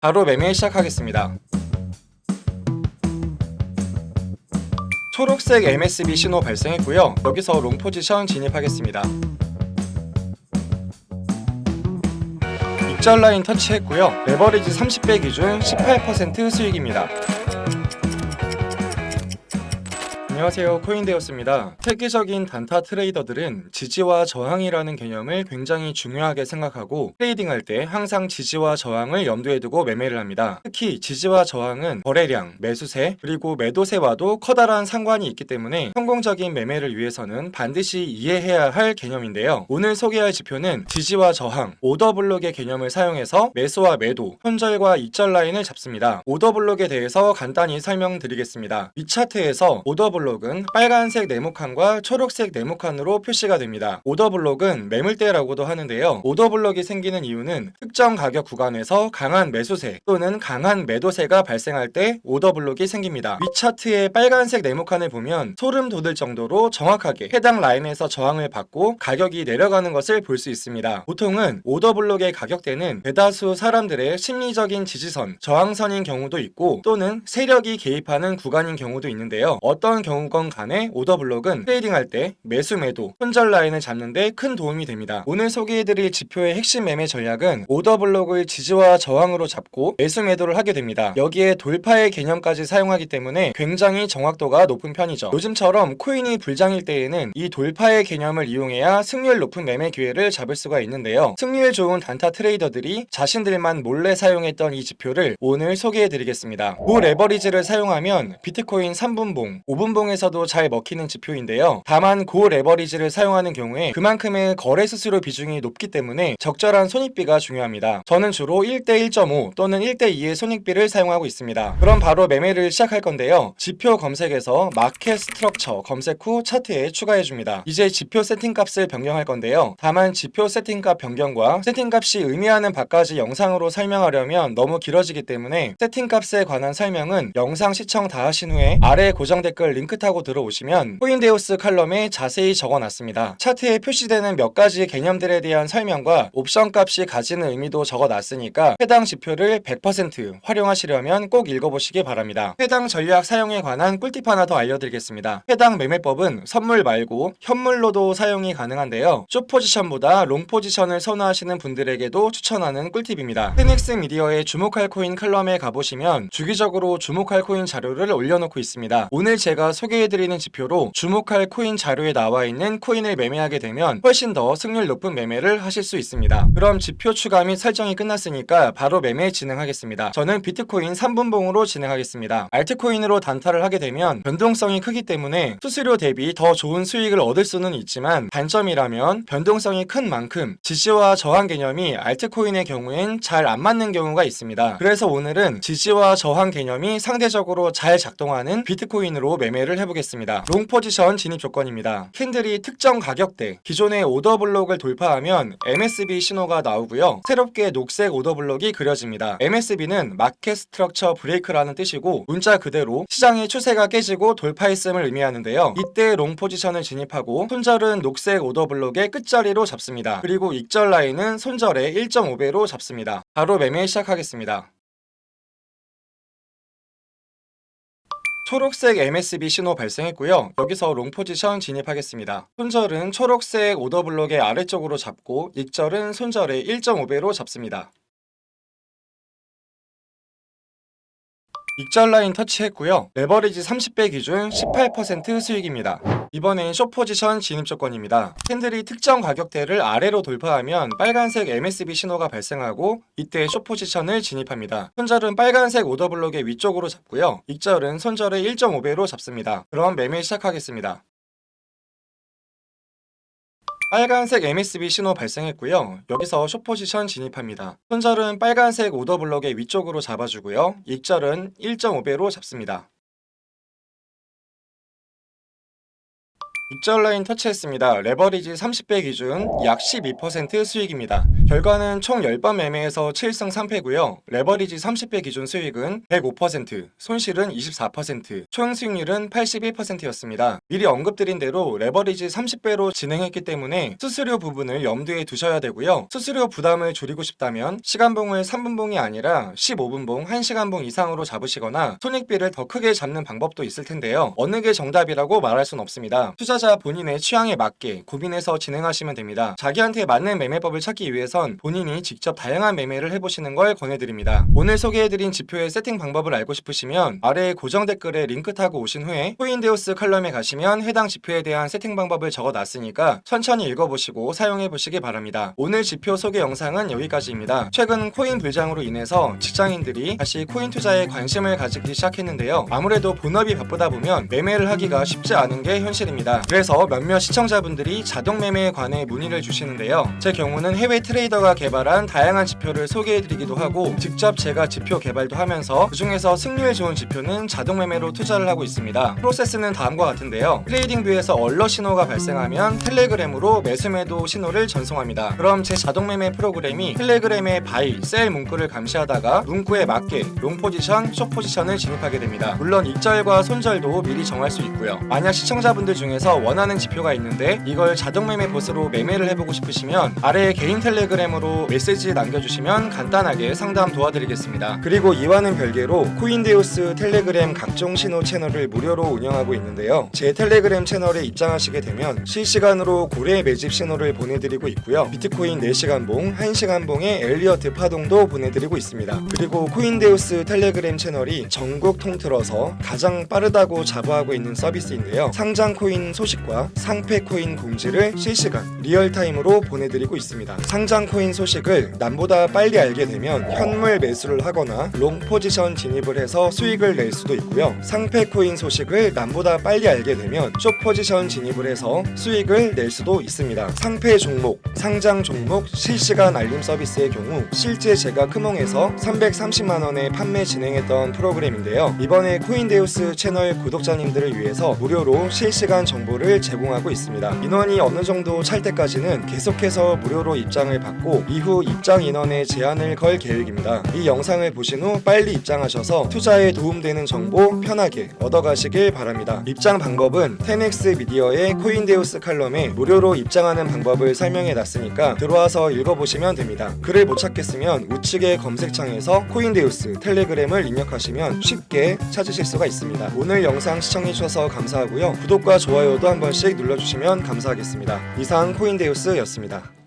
바로 매매 시작하겠습니다. 초록색 MSB 신호 발생했고요. 여기서 롱 포지션 진입하겠습니다. 익절 라인 터치했고요. 레버리지 30배 기준 18% 수익입니다. 안녕하세요 코인데였습니다. 세계적인 단타 트레이더들은 지지와 저항이라는 개념을 굉장히 중요하게 생각하고 트레이딩할 때 항상 지지와 저항을 염두에 두고 매매를 합니다. 특히 지지와 저항은 거래량, 매수세, 그리고 매도세와도 커다란 상관이 있기 때문에 성공적인 매매를 위해서는 반드시 이해해야 할 개념인데요. 오늘 소개할 지표는 지지와 저항, 오더블록의 개념을 사용해서 매수와 매도, 손절과 익절 라인을 잡습니다. 오더블록에 대해서 간단히 설명드리겠습니다. 이 차트에서 오더블록 은 빨간색 네모칸과 초록색 네모칸으로 표시가 됩니다. 오더 블록은 매물대라고도 하는데요. 오더 블록이 생기는 이유는 특정 가격 구간에서 강한 매수세 또는 강한 매도세가 발생할 때 오더 블록이 생깁니다. 위 차트의 빨간색 네모칸을 보면 소름 돋을 정도로 정확하게 해당 라인에서 저항을 받고 가격이 내려가는 것을 볼 수 있습니다. 보통은 오더 블록의 가격대는 대다수 사람들의 심리적인 지지선, 저항선인 경우도 있고 또는 세력이 개입하는 구간인 경우도 있는데요. 어떤 경우 건 간에 오더블록은 트레이딩할 때 매수 매도, 손절 라인을 잡는 데 큰 도움이 됩니다. 오늘 소개해드릴 지표의 핵심 매매 전략은 오더블록을 지지와 저항으로 잡고 매수 매도를 하게 됩니다. 여기에 돌파의 개념까지 사용하기 때문에 굉장히 정확도가 높은 편이죠. 요즘처럼 코인이 불장일 때에는 이 돌파의 개념을 이용해야 승률 높은 매매 기회를 잡을 수가 있는데요. 승률 좋은 단타 트레이더들이 자신들만 몰래 사용했던 이 지표를 오늘 소개해드리겠습니다. 고 레버리지를 사용하면 비트코인 3분봉, 5분봉 에서도 잘 먹히는 지표인데요. 다만 고 레버리지를 사용하는 경우에 그만큼의 거래 수수료 비중이 높기 때문에 적절한 손익비가 중요합니다. 저는 주로 1대 1.5 또는 1대 2의 손익비를 사용하고 있습니다. 그럼 바로 매매를 시작할 건데요. 지표 검색에서 마켓 스트럭처 검색 후 차트에 추가해 줍니다. 이제 지표 세팅 값을 변경할 건데요. 다만 지표 세팅 값 변경과 세팅 값이 의미하는 바까지 영상으로 설명하려면 너무 길어지기 때문에 세팅 값에 관한 설명은 영상 시청 다 하신 후에 아래 고정 댓글 링크 타고 들어오시면 코인데우스 칼럼에 자세히 적어놨습니다. 차트에 표시되는 몇 가지 개념들에 대한 설명과 옵션 값이 가지는 의미도 적어놨으니까 해당 지표를 100% 활용하시려면 꼭 읽어보시기 바랍니다. 해당 전략 사용에 관한 꿀팁 하나 더 알려드리겠습니다. 해당 매매법은 선물 말고 현물로도 사용이 가능한데요. 숏 포지션보다 롱 포지션을 선호하시는 분들에게도 추천하는 꿀팁입니다. 페닉스 미디어의 주목할 코인 칼럼에 가보시면 주기적으로 주목할 코인 자료를 올려놓고 있습니다. 오늘 제가 소개해드리는 지표로 주목할 코인 자료에 나와 있는 코인을 매매하게 되면 훨씬 더 승률 높은 매매를 하실 수 있습니다. 그럼 지표 추가 및 설정이 끝났으니까 바로 매매 진행하겠습니다. 저는 비트코인 3분봉으로 진행하겠습니다. 알트코인으로 단타를 하게 되면 변동성이 크기 때문에 수수료 대비 더 좋은 수익을 얻을 수는 있지만 단점이라면 변동성이 큰 만큼 지지와 저항 개념이 알트코인의 경우엔 잘 안 맞는 경우가 있습니다. 그래서 오늘은 지지와 저항 개념이 상대적으로 잘 작동하는 비트코인으로 매매 를 해보겠습니다. 롱 포지션 진입 조건입니다. 캔들이 특정 가격대, 기존의 오더블록을 돌파하면 MSB 신호가 나오고요. 새롭게 녹색 오더블록이 그려집니다. MSB는 마켓 스트럭처 브레이크라는 뜻이고 문자 그대로 시장의 추세가 깨지고 돌파했음을 의미하는데요. 이때 롱 포지션을 진입하고 손절은 녹색 오더블록의 끝자리로 잡습니다. 그리고 익절 라인은 손절의 1.5배로 잡습니다. 바로 매매 시작하겠습니다. 초록색 MSB 신호 발생했고요. 여기서 롱 포지션 진입하겠습니다. 손절은 초록색 오더블록의 아래쪽으로 잡고 익절은 손절의 1.5배로 잡습니다. 익절 라인 터치했고요. 레버리지 30배 기준 18% 수익입니다. 이번엔 숏 포지션 진입 조건입니다. 캔들이 특정 가격대를 아래로 돌파하면 빨간색 MSB 신호가 발생하고 이때 숏 포지션을 진입합니다. 손절은 빨간색 오더블록의 위쪽으로 잡고요. 익절은 손절의 1.5배로 잡습니다. 그럼 매매 시작하겠습니다. 빨간색 MSB 신호 발생했고요. 여기서 숏 포지션 진입합니다. 손절은 빨간색 오더블록의 위쪽으로 잡아주고요. 익절은 1.5배로 잡습니다. 익절 라인 터치했습니다. 레버리지 30배 기준 약 12% 수익입니다. 결과는 총 10번 매매에서 7승 3패고요. 레버리지 30배 기준 수익은 105%, 손실은 24%, 총 수익률은 81%였습니다. 미리 언급드린 대로 레버리지 30배로 진행했기 때문에 수수료 부분을 염두에 두셔야 되고요. 수수료 부담을 줄이고 싶다면 시간봉을 3분봉이 아니라 15분봉, 1시간봉 이상으로 잡으시거나 손익비를 더 크게 잡는 방법도 있을 텐데요. 어느 게 정답이라고 말할 순 없습니다. 투자 자 본인의 취향에 맞게 고민해서 진행하시면 됩니다. 자기한테 맞는 매매법을 찾기 위해선 본인이 직접 다양한 매매를 해보시는 걸 권해드립니다. 오늘 소개해드린 지표의 세팅 방법을 알고 싶으시면 아래 고정 댓글에 링크 타고 오신 후에 코인데우스 칼럼에 가시면 해당 지표에 대한 세팅 방법을 적어놨으니까 천천히 읽어보시고 사용해보시기 바랍니다. 오늘 지표 소개 영상은 여기까지입니다. 최근 코인 불장으로 인해서 직장인들이 다시 코인 투자에 관심을 가지기 시작했는데요. 아무래도 본업이 바쁘다 보면 매매를 하기가 쉽지 않은 게 현실입니다. 그래서 몇몇 시청자분들이 자동 매매에 관해 문의를 주시는데요. 제 경우는 해외 트레이더가 개발한 다양한 지표를 소개해드리기도 하고 직접 제가 지표 개발도 하면서 그 중에서 승률 좋은 지표는 자동 매매로 투자를 하고 있습니다. 프로세스는 다음과 같은데요. 트레이딩 뷰에서 얼러 신호가 발생하면 텔레그램으로 매수 매도 신호를 전송합니다. 그럼 제 자동 매매 프로그램이 텔레그램의 바이, 셀 문구를 감시하다가 문구에 맞게 롱 포지션, 숏 포지션을 진입하게 됩니다. 물론 익절과 손절도 미리 정할 수 있고요. 만약 시청자분들 중에서 원하는 지표가 있는데 이걸 자동 매매 봇으로 매매를 해보고 싶으시면 아래 개인 텔레그램으로 메시지 남겨주시면 간단하게 상담 도와드리겠습니다. 그리고 이와는 별개로 코인데우스 텔레그램 각종 신호 채널을 무료로 운영하고 있는데요. 제 텔레그램 채널에 입장하시게 되면 실시간으로 고래 매집 신호를 보내드리고 있고요. 비트코인 4시간 봉, 1시간 봉의 엘리어트 파동도 보내드리고 있습니다. 그리고 코인데우스 텔레그램 채널이 전국 통틀어서 가장 빠르다고 자부하고 있는 서비스인데요. 상장 코인 소식 과 상패 코인 공지를 실시간 리얼타임으로 보내드리고 있습니다. 상장 코인 소식을 남보다 빨리 알게 되면 현물 매수를 하거나 롱 포지션 진입을 해서 수익을 낼 수도 있고요. 상패 코인 소식을 남보다 빨리 알게 되면 숏 포지션 진입을 해서 수익을 낼 수도 있습니다. 상패 종목, 상장 종목 실시간 알림 서비스의 경우 실제 제가 크몽에서 330만 원에 판매 진행했던 프로그램인데요. 이번에 코인데우스 채널 구독자님들을 위해서 무료로 실시간 정보를 제공하고 있습니다. 인원이 어느 정도 찰 때까지는 계속해서 무료로 입장을 받고 이후 입장 인원에 제한을 걸 계획입니다. 이 영상을 보신 후 빨리 입장하셔서 투자에 도움되는 정보 편하게 얻어가시길 바랍니다. 입장 방법은 테넥스 미디어의 코인데우스 칼럼에 무료로 입장하는 방법을 설명해 놨으니까 들어와서 읽어보시면 됩니다. 글을 못 찾겠으면 우측의 검색창에서 코인데우스 텔레그램을 입력하시면 쉽게 찾으실 수가 있습니다. 오늘 영상 시청해주셔서 감사하고요. 구독과 좋아요도 한 번씩 눌러주시면 감사하겠습니다. 이상 코인데우스였습니다.